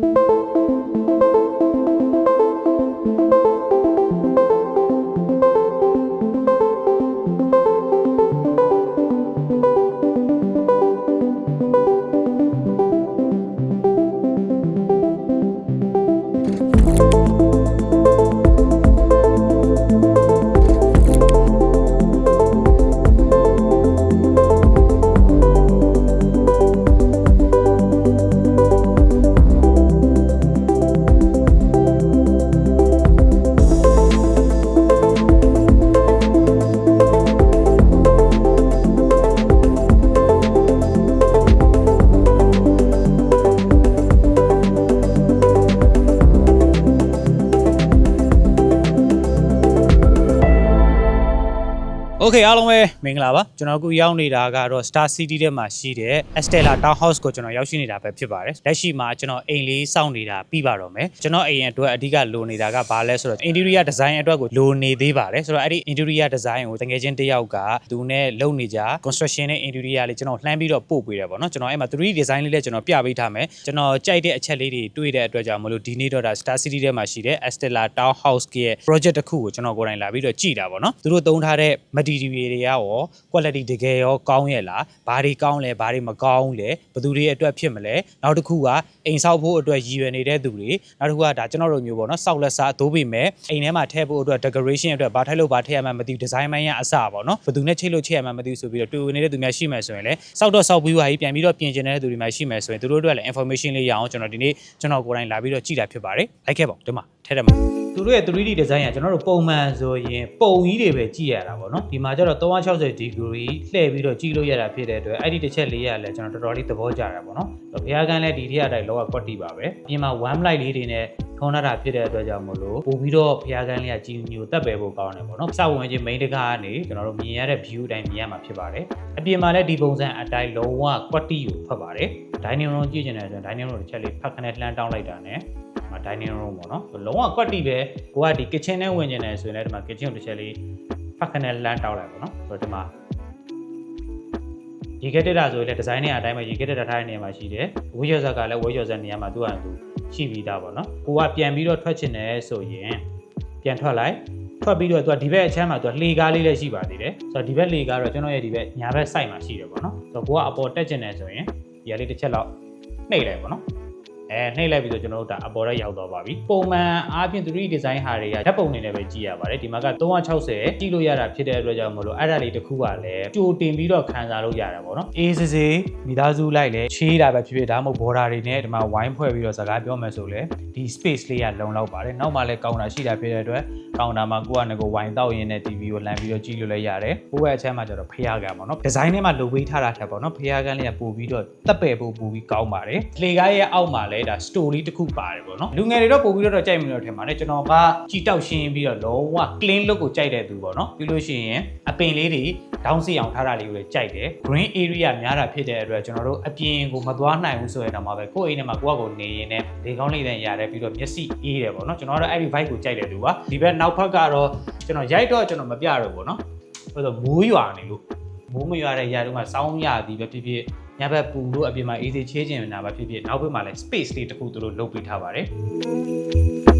you โอเคအားလုံးပဲမင်္ဂလာပါကျွန်တော်အခုရောက်နေတာကတော့ Star City ထဲမှာရှိတဲ့ Estella Townhouse ကိုကျွန်တော်ရောက်ရှိနေတာပဲဖြစ်ပါတယ်လက်ရှိမှာကျွန်တော်အိမ်လေးစောင့်နေတာပြီးပါတော့မယ်ကျွန်တော်အိမ်အတွက်အဓိကလိုနေတာကဘာလဲဆိုတော့ interior design အတွက်ကိုလိုနေသေးပါတယ်ဆိုတော့အဲ့ဒီ interior design ကိုတကယ်ချင်းတစ်ယောက်ကသူနဲ့လုပ်နေကြ construction နဲ့ interior လေးကျွန်တော်လှမ်းပြီးတော့ပို့ပေးတယ်ပေါ့နော်ကျွန်တော်အဲ့မှာ 3D design လေးလည်းကျွန်တော်ပြပေးထားမယ်ကျွန်တော်ကြိုက်တဲ့အချက်လေးတွေတွေ့တဲ့အတွက်ကြောင့်မလို့ဒီနေ့တော့ဒါ Star City ထဲမှာရှိတဲ့ Estella Townhouse ရဲ့ project တစ်ခုကိုကျွန်တော်ကိုယ်တိုင်လာပြီးတော့ကြည့်တာပေါ့နော်သူတို့သုံးထားတဲ့ material တွေကရော quality တကယ်ရောကောင်းရဲ့လားဘာတွေကောင်းလဲဘာတွေမကောင်းလဲဘယ်သူတွေအတွက်ဖြစ်မလဲနောက်တစ်ခုကအိမ်ဆောက်ဖို့အတွက်ရည်ရွယ်နေတဲ့သူတွေနောက်တစ်ခုကဒါကျွန်တော်တို့မျိုးပေါ့နော်စောက်လက်စားအသိုးပေမဲ့အိမ်ထဲမှာထည့်ဖို့အတွက် decoration အတွက်ဘာထည့်လို့ဘာထည့်ရမှမသိဘူး design မိုင်းရအစပေါ့နော်ဘယ်သူနဲ့ချိတ်လို့ချိတ်ရမှမသိဘူးဆိုပြီးတော့တွေ့ဝင်နေတဲ့သူများရှိမှဆိုရင်လည်းစောက်တော့စောက်ပြီးွားကြီးပြန်ပြီးတော့ပြင်ကျင်နေတဲ့သူတွေများရှိမှဆိုရင်သူတို့အတွက်လည်း information လေးရအောင်ကျွန်တော်ဒီနေ့ကျွန်တော်ကိုယ်တိုင်လာပြီးတော့ကြည့်တာဖြစ်ပါတယ်လိုက်ခဲ့ပါဦးဒီမှာ ထဲထဲမှာသူတို့ရဲ့ 3D design ကကျွန်တော်တို့ပုံမှန်ဆိုရင်ပုံကြီးတွေပဲကြည့်ရတာပေါ့နော်ဒီမှာကျတော့360 degree လှည့်ပြီးတော့ကြည့်လို့ရတာဖြစ်တဲ့အတွက်အဲ့ဒီတစ်ချက်လေးရလည်းကျွန်တော်တော်တော်လေးသဘောကျတာပေါ့နော်ဘုရားကန်းလည်းဒီထက်အတိုင်းလောကကွက်တီပါပဲပြင်မှာ one light လေးတွေနဲ့ထုံးထားတာဖြစ်တဲ့အတွက်ကြောင့်မလို့ပို့ပြီးတော့ဘုရားကန်းလေးကကြည်ညိုတက်ပဲဖို့ကောင်းတယ်ပေါ့နော်စောက်ဝင်ချင်း main တကားကနေကျွန်တော်တို့မြင်ရတဲ့ view အတိုင်းမြင်ရမှာဖြစ်ပါတယ်အပြင်မှာလည်းဒီပုံစံအတိုင်းလုံးဝကွက်တီကိုဖတ်ပါတယ် dining room ကြည့်ချင်တယ်ဆိုရင် dining room တစ်ချက်လေးဖတ်ခနဲ့လှမ်းတောင်းလိုက်တာ ਨੇ မှာ dining room ပေါ့နော်လုံးဝကွက်တီပဲကိုကဒီ kitchen နဲ့ဝင်ကျင်တယ်ဆိုရင်လည်းဒီမှာ kitchen ကိုတစ်ချက်လေးဖတ်ခနဲ့လှမ်းတောင်းလိုက်ပေါ့နော်ဆိုတော့ဒီမှာရေခဲတက်တာဆိုရင်လည်းဒီဇိုင်းနဲ့အတိုင်းပဲရေခဲတက်တာထားတဲ့နေရာမှာရှိတယ်ဝေးရဇက်ကလည်းဝေးရဇက်နေရာမှာသူ့ဟာသူရှိပြီးသားပေါ့နော်ကိုကပြန်ပြီးတော့ထွက်ချင်တယ်ဆိုရင်ပြန်ထွက်လိုက်ထွက်ပြီးတော့သူကဒီဘက်အချမ်းမှာသူကလှေကားလေးလည်းရှိပါသေးတယ်ဆိုတော့ဒီဘက်လှေကားတော့ကျွန်တော်ရဲ့ဒီဘက်ညာဘက် site မှာရှိတယ်ပေါ့နော်ဆိုတော့ကိုကအပေါ်တက်ချင်တယ်ဆိုရင်ဒီဟာလေးတစ်ချက်လောက်နှိပ်လိုက်ပေါ့နော် အဲနှိပ်လိုက်ပြီးတော့ကျွန်တော်တို့ဒါအပေါ်ရက်ရောက်တော့ပါပြီပုံမှန်အားဖြင့် 3D design ဟာတွေကဓာတ်ပုံနေနဲ့ပဲကြည့်ရပါတယ်ဒီမှာက360ကြည့်လို့ရတာဖြစ်တဲ့အတွက်ကြောင့်မလို့အဲ့ဒါလေးတစ်ခုကလည်းကြိုတင်ပြီးတော့ခံစားလို့ရတာပေါ့နော်အေးစေးစေးမိသားစုလိုက်လဲချေးတာပဲဖြစ်ဖြစ်ဒါမှမဟုတ် border တွေနဲ့ဒီမှာ wine ဖွဲ့ပြီးတော့စကားပြောမယ်ဆိုလဲဒီ space လေးကလုံလောက်ပါတယ်နောက်မှလည်းကောင်းတာရှိတာဖြစ်တဲ့အတွက်ကောင်တာမှာကိုကငကို wine တောက်ရင်းနဲ့ TV ကိုလမ်းပြီးတော့ကြည့်လို့လည်းရတယ်ဟိုဘက်အချက်မှာကျတော့ဖျားကန်ပေါ့နော်ဒီဇိုင်းထဲမှာလိုပေးထားတာထက်ပေါ့နော်ဖျားကန်လေးကပို့ပြီးတော့တက်ပယ်ပို့ပို့ပြီးကောင်းပါတယ်လေကားရဲ့အောက်မှာလည်းဒါ story တစ်ခုပါတယ်ပေါ့နော်လူငယ်တွေတော့ပို့ပြီးတော့ကြိုက်မလို့ထင်ပါတယ်ကျွန်တော်ကကြည်တောက်ရှင်းပြီးတော့လုံးဝ clean look ကိုကြိုက်တဲ့သူပေါ့နော်ပြီးလို့ရှိရင်အပင်လေးတွေဒေါင်းစီအောင်ထားတာလေးကိုလည်းကြိုက်တယ် green area များတာဖြစ်တဲ့အတွက်ကျွန်တော်တို့အပြင်ကိုမသွားနိုင်ဘူးဆိုရင်တော့မှပဲကိုယ့်အိမ်ထဲမှာကိုယ့်အကိုနေရင်လည်းလေကောင်းလေးတဲ့ရတယ်ပြီးတော့မျက်စိအေးတယ်ပေါ့နော်ကျွန်တော်တို့အဲ့ဒီ vibe ကိုကြိုက်တယ်သူကဒီဘက်နောက်ဘက်ကတော့ကျွန်တော်ရိုက်တော့ကျွန်တော်မပြတော့ဘူးပေါ့နော်ဆိုတော့မိုးရွာနေလို့မိုးမရွာတဲ့ຢာတုန်းကစောင်းရသည်ပဲဖြစ်ဖြစ် ညဘက်ပူလို့အပြင်မှာအေးစေးချေးချင်နေတာပဲဖြစ်ဖြစ်နောက်ဘက်မှာလည်း space လေးတစ်ခုသူတို့လုပ်ပေးထားပါတယ်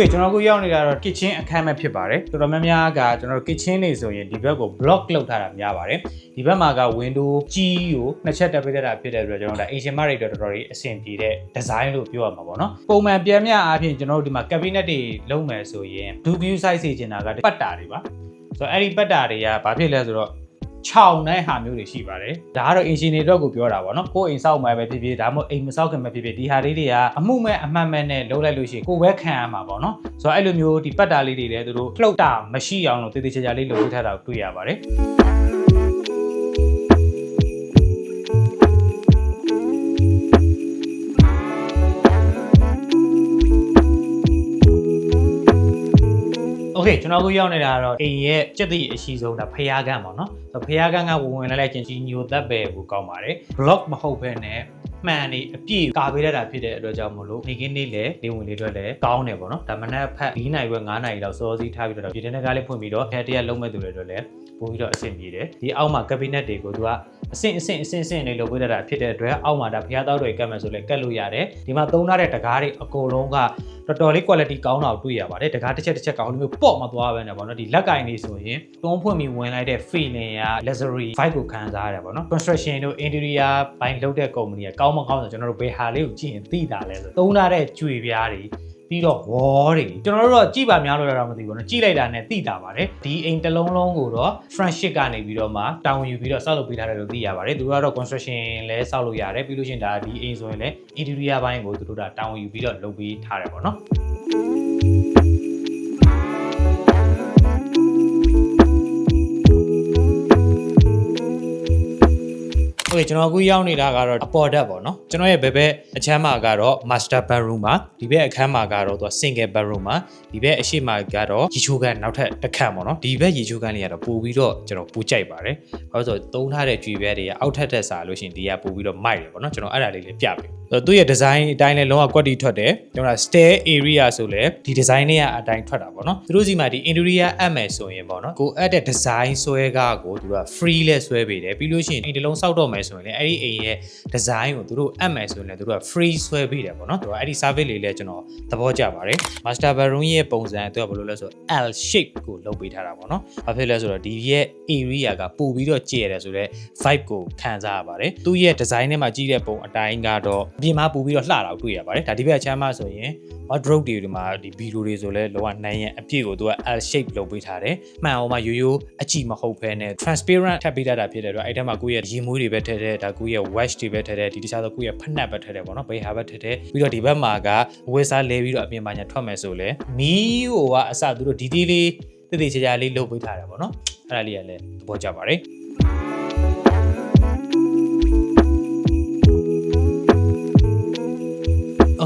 Okay ကျွန်တော်ခုရောက်နေတာတော့ kitchen အခန်းပဲဖြစ်ပါတယ်တော်တော်များများကကျွန်တော် kitchen နေဆိုရင်ဒီဘက်ကို block လုပ်ထားတာများပါတယ်ဒီဘက်မှာက window ကြီးကိုနှစ်ချက်တက်ပေးတတ်တာဖြစ်တဲ့အတွက်ကျွန်တော်ဒါ Asian Marriott တော်တော်လေးအဆင်ပြေတဲ့ design လို့ပြောရမှာပေါ့နော်ပုံမှန်ပြန်မြအားဖြင့်ကျွန်တော်တို့ဒီမှာ cabinet တွေလုံးမယ်ဆိုရင် view size စီချင်တာကပတ်တာတွေပါဆိုတော့အဲ့ဒီပတ်တာတွေကဘာဖြစ်လဲဆိုတော့ ခြောင်တဲ့ဟာမျိုးတွေရှိပါတယ်ဒါကတော့ engineer တော့ကိုပြောတာပေါ့နော်ကိုယ်အိမ်ဆောက်မှာပဲဖြစ်ဖြစ်ဒါမှမဟုတ်အိမ်မဆောက်ခင်ပဲဖြစ်ဖြစ်ဒီဟာလေးတွေကအမှုမဲ့အမှန်မဲ့နဲ့လုံးလိုက်လို့ရှိရင်ကိုယ်ပဲခံရမှာပေါ့နော်ဆိုတော့အဲ့လိုမျိုးဒီပတ်တာလေးတွေလည်းသူတို့လှုပ်တာမရှိအောင်လို့တည်တည်ချာချာလေးလုပ်ပေးထားတာကိုတွေ့ရပါတယ် okay ကျွန်တော်တို့ရောက်နေတာကတော့အိမ်ရဲ့ကြက်တိအရှိဆုံးဒါဖျားကန်းပေါ့နော်ဆိုဖျားကန်းကဝင်ဝင်လိုက်လိုက်ချင်းကြီးညိုသက်ပဲကိုကောက်ပါတယ် block မဟုတ်ဘဲနဲ့မှန်နေအပြည့်ကာပေးရတာဖြစ်တဲ့အတွက်ကြောင့်မလို့နေကင်းနေလေနေဝင်လေးတွေလည်းကောင်းတယ်ပေါ့နော်ဒါမနက်ဖက်9နာရီဝက်9နာရီလောက်စောစီးထားပြီးတော့ဒီတဲ့ကလေးဖွင့်ပြီးတော့ခဲတရက်လုံးမဲ့သူတွေတော့လည်း ပို့ပြီးတော့အဆင်ပြေတယ်ဒီအောက်မှာ cabinet တွေကိုသူကအဆင့်အဆင့်အဆင့်အဆင့်နေလုပ်ပေးတတ်တာဖြစ်တဲ့အတွက်အောက်မှာဒါဖျားတောက်တွေကတ်မယ်ဆိုလဲကတ်လို့ရတယ်ဒီမှာသုံးထားတဲ့တကားတွေအကုန်လုံးကတော်တော်လေး quality ကောင်းတာကိုတွေ့ရပါတယ်တကားတစ်ချက်တစ်ချက်ကောင်းလို့မျိုးပေါ့မသွားပဲနဲ့ပေါ့နော်ဒီလက်ကင်လေးဆိုရင်တွန်းဖွင့်ပြီးဝင်လိုက်တဲ့ feeling က luxury vibe ကိုခံစားရတယ်ပေါ့နော် construction တို့ interior ဘိုင်းလုပ်တဲ့ company ကကောင်းမကောင်းဆိုကျွန်တော်တို့ဘယ်ဟာလေးကိုကြည့်ရင်သိတာလဲဆိုသုံးထားတဲ့ကြွေပြားတွေ ပြီးတော့ဝေါ်တွေကျွန်တော်တို့တော့ကြည်ပါများလို့တော့မသိဘူးเนาะကြည်လိုက်တာနဲ့သိတာပါတယ်ဒီအိမ်တစ်လုံးလုံးကိုတော့ friendship ကနေပြီးတော့မှတာဝန်ယူပြီးတော့စောက်လုပ်ပေးထားတယ်လို့သိရပါတယ်သူကတော့ construction လဲစောက်လို့ရတယ်ပြီးလို့ရှိရင်ဒါဒီအိမ်ဆိုရင်လည်း interior ဘိုင်းကိုသူတို့ကတာဝန်ယူပြီးတော့လုပ်ပေးထားတယ်ပေါ့နော် โอเคကျွန်တော်အခုရောက်နေတာကတော့အပေါ်ဓာတ်ပေါ့နော်ကျွန်တော်ရဲ့ဘယ်ဘက်အချမ်းမှာကတော့ master bedroom ပါဒီဘက်အခန်းမှာကတော့သူက single bedroom ပါဒီဘက်အရှိမှာကတော့ရေချိုးကန်နောက်ထပ်တစ်ခန့်ပေါ့နော်ဒီဘက်ရေချိုးကန်လေးကတော့ပို့ပြီးတော့ကျွန်တော်ပူကြိုက်ပါတယ်ဘာလို့လဲဆိုတော့သုံးထားတဲ့ကြွေဘက်တွေကအောက်ထပ်ထက်စားလို့ရှိရင်ဒီကပို့ပြီးတော့မိုက်တယ်ပေါ့နော်ကျွန်တော်အဲ့ဒါလေးလေးပြပေးဆိုတော့ သူ့ရဲ့ design အတိုင်းလည်းလုံးဝ quality ထွက်တယ်ကျွန်တော်က stair area ဆိုလဲဒီ design လေးကအတိုင်းထွက်တာပေါ့နော်သူတို့စီမှာဒီ interior အပ်မယ်ဆိုရင်ပေါ့နော်ကိုအပ်တဲ့ design ဆွဲကားကိုသူက free လဲဆွဲပေးတယ်ပြီးလို့ရှိရင်အိမ်တစ်လုံးစောက်တော့မယ်ဆိုရင်လည်းအဲ့ဒီအိမ်ရဲ့ design ကိုသူတို့အပ်မယ်ဆိုရင်လည်းသူတို့က free ဆွဲပေးတယ်ပေါ့နော်သူကအဲ့ဒီ service လေးလည်းကျွန်တော်သဘောကျပါတယ် master bedroom ရဲ့ပုံစံသူကဘယ်လိုလဲဆိုတော့ L shape ကိုလုပ်ပေးထားတာပေါ့နော်ဘာဖြစ်လဲဆိုတော့ဒီရဲ့ area ကပို့ပြီးတော့ကျဲတယ်ဆိုတော့ vibe ကိုခံစားရပါတယ်သူရဲ့ design ထဲမှာကြီးတဲ့ပုံအတိုင်းကတော့အပြင်မှာပို့ပြီးတော့လှတာကိုတွေ့ရပါတယ်ဒါဒီဘက်အချမ်းမှာဆိုရင် wardrobe တွေဒီမှာဒီဗီဒီယိုတွေဆိုလဲလောကနိုင်ရင်အပြည့်ကိုသူက L shape လုပ်ပေးထားတယ်မှန်အောင်မှရိုးရိုးအကြည့်မဟုတ်ဘဲနဲ့ transparent ထပ်ပေးတတ်တာဖြစ်တဲ့အတွက်အဲ့ထဲမှာကိုယ့်ရဲ့ရေမွေးတွေပဲထည့်တဲ့ဒါကိုယ့်ရဲ့ wash တွေပဲထည့်တဲ့ဒီတခြားသောကိုယ့်ရဲ့ဖက်နှက်ပဲထည့်တဲ့ပေါ့နော်ဘေးဟာပဲထည့်တဲ့ပြီးတော့ဒီဘက်မှာကဝေစားလဲပြီးတော့အပြင်မှာညာထွက်မယ်ဆိုလဲမီးဟိုကအစသူတို့ဒီဒီလေးတည်တည်ချာချာလေးလုပ်ပေးထားတယ်ပေါ့နော်အဲ့ဒါလေးကလည်းသဘောကျပါတယ်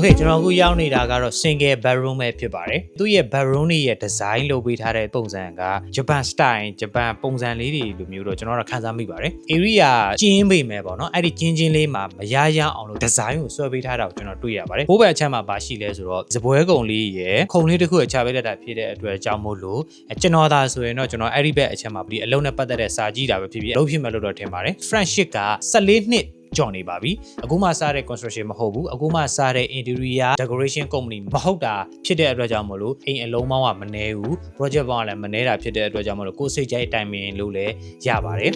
Okay ကျွန်တော်အခုရောက်နေတာကတော့ single bedroom ပဲဖြစ်ပါတယ်။သူ့ရဲ့ bedroom တွေရဲ့ design လုပ်ပေးထားတဲ့ပုံစံက Japan style ဂျပန်ပုံစံလေးတွေလိုမျိုးတော့ကျွန်တော်တို့ခန်းစားမိပါတယ်။ area ကျင်းပေမဲ့ပေါ့နော်။အဲ့ဒီကျင်းချင်းလေးမှာမရရအောင်လို့ design ကိုဆွဲပေးထားတာကိုကျွန်တော်တွေ့ရပါတယ်။ဘိုးဘက်အချက်မှာပါရှိလဲဆိုတော့စပွဲကုံလေးရဲ့ခုံလေးတစ်ခုအချပေးတတ်တာဖြစ်တဲ့အတွက်ကြောင့်မို့လို့ကျွန်တော်သာဆိုရင်တော့ကျွန်တော်အဲ့ဒီဘက်အချက်မှာဒီအလုံးနဲ့ပတ်သက်တဲ့စာကြည့်တာပဲဖြစ်ဖြစ်အလုပ်ဖြစ်မယ်လို့တော့ထင်ပါတယ်။ Friendship က14နှစ် ကြော်နေပါပြီအခုမှစားတဲ့ construction မဟုတ်ဘူးအခုမှစားတဲ့ interior decoration company မဟုတ်တာဖြစ်တဲ့အတွက်ကြောင့်မလို့အိမ်အလုံးပေါင်းကမနှဲဘူး project ပေါင်းကလည်းမနှဲတာဖြစ်တဲ့အတွက်ကြောင့်မလို့ကိုယ်စိတ်ကြိုက်တိုင်ပင်လို့လည်းရပါတယ်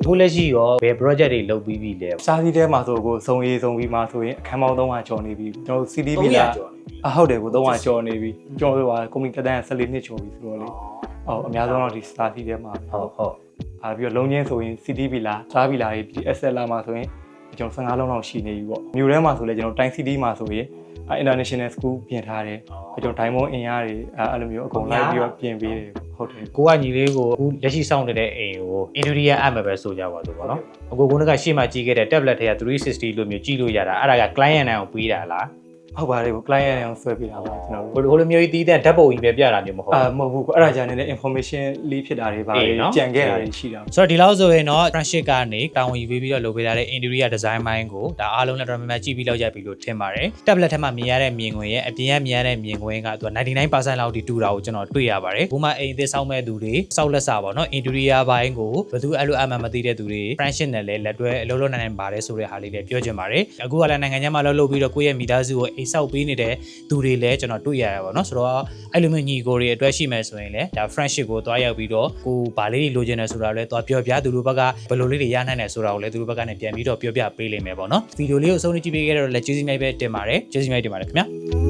အခုလက်ရှိရောဘယ် project တွေလုပ်ပြီးပြီလဲစားစီးထဲမှာဆိုကိုစုံအေးစုံပြီးမှဆိုရင်အခန်းပေါင်း300ကျော်နေပြီကျွန်တော်တို့ CD ပြည်လာအဟုတ်တယ်ကို300ကျော်နေပြီကျွန်တော်တို့ကကွန်ပဏီတက်တန်း14နှစ်ကျော်ပြီဆိုတော့လေဟုတ်အများဆုံးတော့ဒီစားစီးထဲမှာဟုတ်ဟုတ် အာပြီးတော့လုံးချင်းဆိုရင် CD ပြည်လာစားပြည်လာတွေဒီ SL လာမှာဆိုရင်ကျွန်တော်15လုံးလောက်ရှိနေပြီပေါ့မြို့ထဲမှာဆိုလဲကျွန်တော်တိုင်း CD မှာဆိုရင် international school ပြင်ထားတယ်ကျွန်တော် diamond အင်အားတွေအဲ့လိုမျိုးအကုန်လိုက်ပြီးတော့ပြင်ပေးတယ်ဟုတ်တယ်ကိုကညီလေးကိုအခုလက်ရှိစောင့်နေတဲ့အိမ်ကို interior အပ်မယ်ပဲဆိုကြပါစို့ပေါ့နော်အကိုကကရှေ့မှာကြီးခဲ့တဲ့ tablet တွေက360လို့မျိုးကြည့်လို့ရတာအဲ့ဒါက client နဲ့အောင်ပေးတာလား ဟုတ်ပါတယ်ကို client နဲ့အောင်ဆွဲပေးတာပါကျွန်တော်တို့ဟိုလိုမျိုးကြီးတီးတဲ့ဓာတ်ပုံကြီးပဲပြတာမျိုးမဟုတ်အာဘူးမဟုတ်ဘူးအဲ့ဒါကြာနေတဲ့ information လေးဖြစ်တာတွေပါအေးနော် ကြံခဲ့တာတွေရှိတာဆိုတော့ဒီလောက်ဆိုရင်တော့ friendship ကနေတာဝန်ယူပေးပြီးတော့လုပ်ပေးထားတဲ့ interior design ဘိုင်းကိုဒါအားလုံးလည်းတော်တော်များများကြည့်ပြီးလောက်ကြပြီလို့ထင်ပါတယ် tablet ထဲမှာမြင်ရတဲ့မြင်ကွင်းရဲ့အပြင်ကမြင်ရတဲ့မြင်ကွင်းကသူက99%လောက်ထိတူတာကိုကျွန်တော်တွေ့ရပါတယ်ဘုမအိမ်အသစ်ဆောက်မဲ့သူတွေစောက်လက်စာပေါ့နော် interior ဘိုင်းကိုဘယ်သူအဲ့လိုအမှန်မသိတဲ့သူတွေ friendship နဲ့လည်းလက်တွဲအလုပ်လုပ်နိုင်နိုင်ပါတယ်ဆိုတဲ့ဟာလေးလည်းပြောချင်ပါတယ်အခုကလည်းနိုင်ငံခြားမှာလှုပ်လှုပ်ပြီးတော့ကိုယ့်ရဲ့မိသားစုကိုအိမ်ဆောက်ပေးနေတဲ့သူတွေလည်းကျွန်တော်တွေ့ရရပါတော့ဆိုတော့အဲ့လိုမျိုးညီကိုတွေအတွက်ရှိမယ်ဆိုရင်လည်းဒါ friendship ကိုတွားရောက်ပြီးတော့ကိုဗာလေးတွေလိုချင်တယ်ဆိုတာလည်းတွားပြောပြသူတို့ဘက်ကဘယ်လိုလေးတွေရနိုင်တယ်ဆိုတာကိုလည်းသူတို့ဘက်ကနေပြန်ပြီးတော့ပြောပြပေးလိမ့်မယ်ပေါ့နော်ဗီဒီယိုလေးကိုအဆုံးထိကြည့်ပေးခဲ့တော့လည်းကျေးဇူးများပဲတင်ပါတယ်ကျေးဇူးများတင်ပါတယ်ခင်ဗျာ